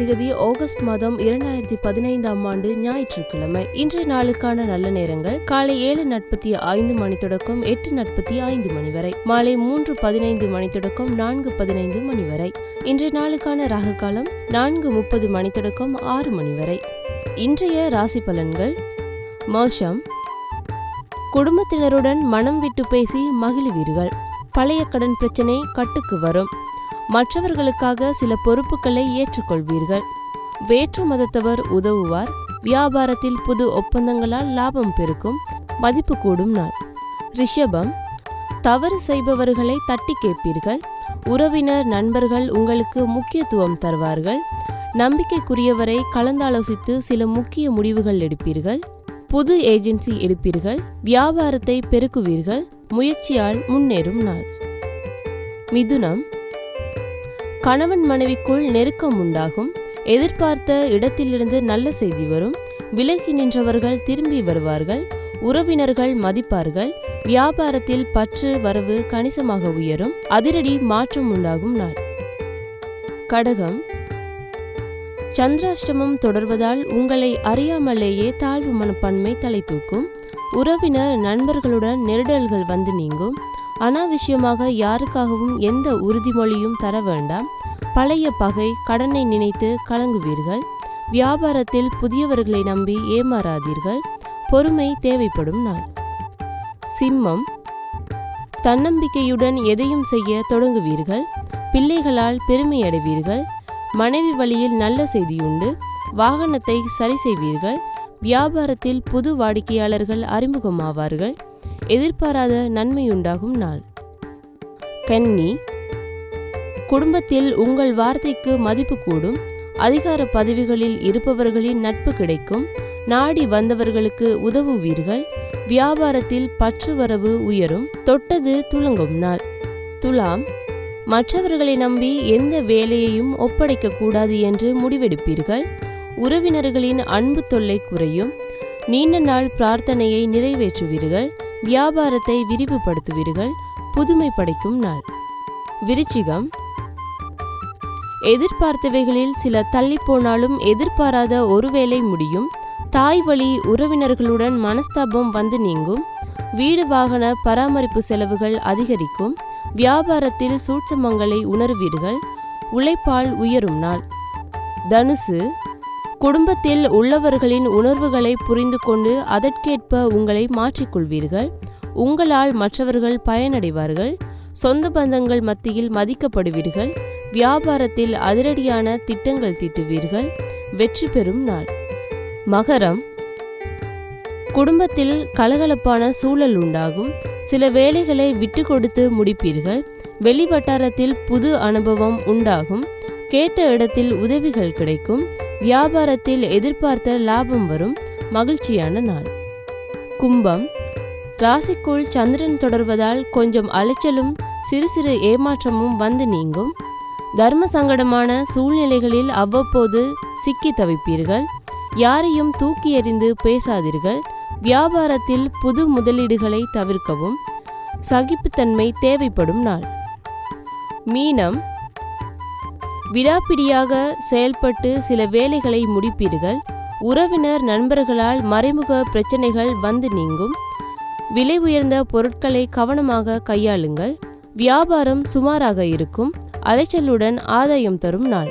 August மாதம் இரண்டாயிரத்தி பதினைந்தாம் ஆண்டு ஞாயிற்றுக்கிழமை. இன்றைய நாளுக்கான நல்ல நேரங்கள் காலை ஏழு நாற்பத்தி ஐந்து மணி தொடக்கம் எட்டு நாற்பத்தி ஐந்து மணி வரை. மாலை மூன்று பதினைந்து மணி தொடக்கம் நான்கு பதினைந்து மணி வரை. இன்றைய நாளுக்கான ரக காலம் நான்கு முப்பது மணி தொடக்கம் ஆறு மணி வரை. இன்றைய ராசி பலன்கள் மோஷம். குடும்பத்தினருடன் மனம் விட்டு பேசி மகிழ்வீர்கள். பழைய கடன் பிரச்சனை கட்டுக்கு வரும். மற்றவர்களுக்காக சில பொறுப்புகளை ஏற்றுக்கொள்வீர்கள். வேற்று மதத்தவர் உதவுவார். வியாபாரத்தில் புது ஒப்பந்தங்களால் லாபம் பெருக்கும். மதிப்பு கூடும் நாள். ரிஷபம் தவறு செய்பவர்களை தட்டி கேட்பீர்கள். உறவினர் நண்பர்கள் உங்களுக்கு முக்கியத்துவம் தருவார்கள். நம்பிக்கைக்குரியவரை கலந்தாலோசித்து சில முக்கிய முடிவுகள் எடுப்பீர்கள். புது ஏஜென்சி எடுப்பீர்கள். வியாபாரத்தை பெருக்குவீர்கள். முயற்சியால் முன்னேறும் நாள். மிதுனம் கணவன் மனைவிக்குள் நெருக்கம் உண்டாகும். எதிர்பார்த்த இடத்திலிருந்து நல்ல செய்தி வரும். விலகி நின்றவர்கள் திரும்பி வருவார்கள். உறவினர்கள் மதிப்பார்கள். வியாபாரத்தில் பற்று வரவு கணிசமாக உயரும். அதிரடி மாற்றம் உண்டாகும் நாள். கடகம். சந்திராஷ்டமம் தொடர்வதால் உங்களை அறியாமலேயே தாழ்வு மனப்பான்மை தலை தூக்கும். உறவினர் நண்பர்களுடன் நெருடல்கள் வந்து நீங்கும். அனாவசியமாக யாருக்காகவும் எந்த உறுதிமொழியும் தர வேண்டாம். பழைய பகை கடனை நினைத்து கலங்குவீர்கள். வியாபாரத்தில் புதியவர்களை நம்பி ஏமாறாதீர்கள். பொறுமை தேவைப்படும் நாள். சிம்மம். தன்னம்பிக்கையுடன் எதையும் செய்ய தொடங்குவீர்கள். பிள்ளைகளால் பெருமையடைவீர்கள் மனைவி வழியில் நல்ல செய்தியுண்டு வாகனத்தை சரி செய்வீர்கள். வியாபாரத்தில் புது வாடிக்கையாளர்கள் அறிமுகமாவார்கள். எதிர்பாராத நன்மையுண்டாகும் நாள். கன்னி குடும்பத்தில் உங்கள் வார்த்தைக்கு மதிப்பு கூடும் அதிகார பதவிகளில் இருப்பவர்களின் நட்பு கிடைக்கும் நாடி வந்தவர்களுக்கு உதவுவீர்கள் வியாபாரத்தில் பற்று வரவு உயரும் தொட்டது துலங்கும் நாள். துலாம் மற்றவர்களை நம்பி எந்த வேலையையும் ஒப்படைக்க கூடாது என்று முடிவெடுப்பீர்கள் உறவினர்களின் அன்பு தொல்லை குறையும் நீண்ட நாள் பிரார்த்தனையை நிறைவேற்றுவீர்கள் வியாபாரத்தை விரிவுபடுத்துவீர்கள் புதுமை படைக்கும் நாள். விருச்சிகம். எதிர்பார்த்தவைகளில் சில தள்ளிப்போனாலும் எதிர்பாராத ஒருவேளை முடியும். தாய் வழி உறவினர்களுடன் மனஸ்தாபம் வந்து நீங்கும். வீடு வாகன பராமரிப்பு செலவுகள் அதிகரிக்கும். வியாபாரத்தில் சூட்சமங்களை உணர்வீர்கள். உழைப்பால் உயரும் நாள். தனுசு. குடும்பத்தில் உள்ளவர்களின் உணர்வுகளை புரிந்து கொண்டு அதற்கேற்ப உங்களை மாற்றிக்கொள்வீர்கள். உங்களால் மற்றவர்கள் பயனடைவார்கள். சொந்த பந்தங்கள் மத்தியில் மதிக்கப்படுவீர்கள். வியாபாரத்தில் அதிரடியான திட்டங்கள் தீட்டுவீர்கள். வெற்றி பெறும் நாள். மகரம். குடும்பத்தில் கலகலப்பான சூழல் உண்டாகும். சில வேலைகளை விட்டு கொடுத்து முடிப்பீர்கள். வெளி வட்டாரத்தில் புது அனுபவம் உண்டாகும். கேட்ட இடத்தில் உதவிகள் கிடைக்கும். வியாபாரத்தில் எதிர்பார்த்த லாபம் வரும். மகிழ்ச்சியான நாள். கும்பம். ராசிக்குள் சந்திரன் தொடர்வதால் கொஞ்சம் அலைச்சலும் சிறு சிறு ஏமாற்றமும் வந்து நீங்கும். தர்ம சங்கடமான சூழ்நிலைகளில் அவ்வப்போது சிக்கி தவிப்பீர்கள். யாரையும் தூக்கி எறிந்து பேசாதீர்கள். வியாபாரத்தில் புது முதலீடுகளை தவிர்க்கவும். சகிப்புத்தன்மை தேவைப்படும் நாள். மீனம். விடாப்பிடியாக செயல்பட்டு சில வேலைகளை முடிப்பீர்கள். உறவினர் நண்பர்களால் மறைமுக பிரச்சனைகள் வந்து நீங்கும். விலை உயர்ந்த பொருட்களை கவனமாக கையாளுங்கள். வியாபாரம் சுமாராக இருக்கும். அலைச்சலுடன் ஆதாயம் தரும் நாள்.